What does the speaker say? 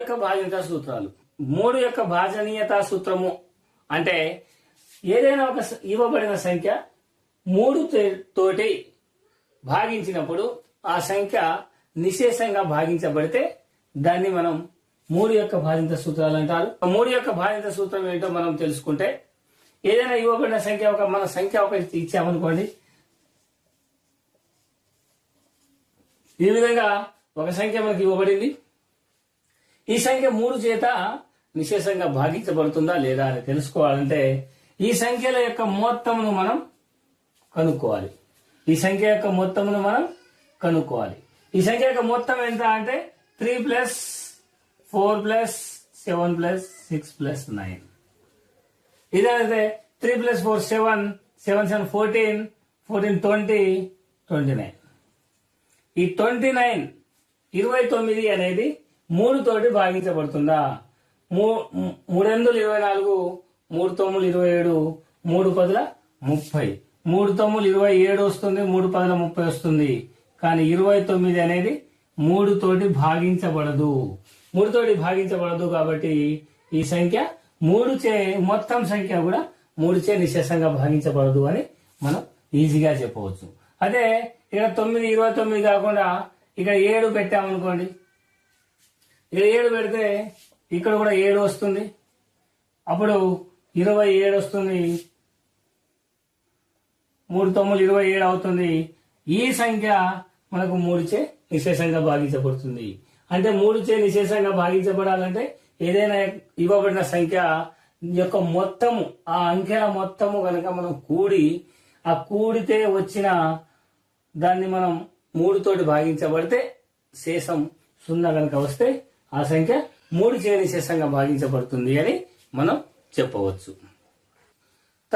యొక్క బాధ్యత సూత్రాలు. మూడు యొక్క భాజనీయత సూత్రము అంటే ఏదైనా ఒక ఇవ్వబడిన సంఖ్య మూడు తే- తోటి భాగించినప్పుడు ఆ సంఖ్య నిశేషంగా భాగించబడితే దాన్ని మనం మూడు యొక్క భాజిత సూత్రాలు అంటారు. ఆ మూడు యొక్క భాజిత సూత్రం ఏంటో మనం తెలుసుకుంటే ఏదైనా ఇవ్వబడిన సంఖ్య ఒక మన సంఖ్య ఒక ఇచ్చామనుకోండి. ఈ విధంగా ఒక సంఖ్య మనకి ఇవ్వబడింది. ఈ సంఖ్య మూడు చేత నిశేషంగా భాగించబడుతుందా లేదా అని తెలుసుకోవాలంటే ఈ సంఖ్యల యొక్క మొత్తమును మనం కనుక్కోవాలి. ఈ సంఖ్య యొక్క మొత్తమును మనం కనుక్కోవాలి. ఈ సంఖ్య యొక్క మొత్తం ఎంత అంటే three plus four plus seven plus six plus nine ఇదైతే three plus four seven seven seven fourteen fourteen twenty twenty nine ఈ ట్వంటీ నైన్ ఇరవై తొమ్మిది అనేది మూడు తోటి భాగించబడుతుందా? మూ- మూ- మూడెందులు ఇరవై నాలుగు మూడు తొమ్మిది ఇరవై ఏడు మూడు పదుల ముప్పై. మూడు తొమ్మిది ఇరవై ఏడు వస్తుంది మూడు పదుల ముప్పై వస్తుంది. కానీ ఇరవై తొమ్మిది అనేది మూడు తోటి భాగించబడదు. మూడు తోటి భాగించబడదు కాబట్టి ఈ సంఖ్య మూడు చే మొత్తం సంఖ్య కూడా మూడు చే నిశేషంగా భాగించబడదు అని మనం ఈజీగా చెప్పవచ్చు. అదే ఇక్కడ తొమ్మిది ఇరవై తొమ్మిది కాకుండా ఇక్కడ ఏడు పెట్టామనుకోండి ఇక్కడ ఏడు పెడితే ఇక్కడ కూడా ఏడు వస్తుంది. అప్పుడు ఇరవై ఏడు వస్తుంది. మూడు తొమ్మిది ఇరవై ఏడు అవుతుంది. ఈ సంఖ్య మనకు మూడుచే నిశేషంగా భాగించబడుతుంది. అంటే మూడుచే నిశేషంగా భాగించబడాలంటే ఏదైనా ఇవ్వబడిన సంఖ్య యొక్క మొత్తము ఆ అంకెల మొత్తము కనుక మనం కూడి ఆ కూడితే వచ్చిన దాన్ని మనం మూడు తోటి భాగించబడితే శేషం సున్నా కనుక వస్తే ఆ సంఖ్య మూడు చే శేషంగా భాగించబడుతుంది అని మనం చెప్పవచ్చు.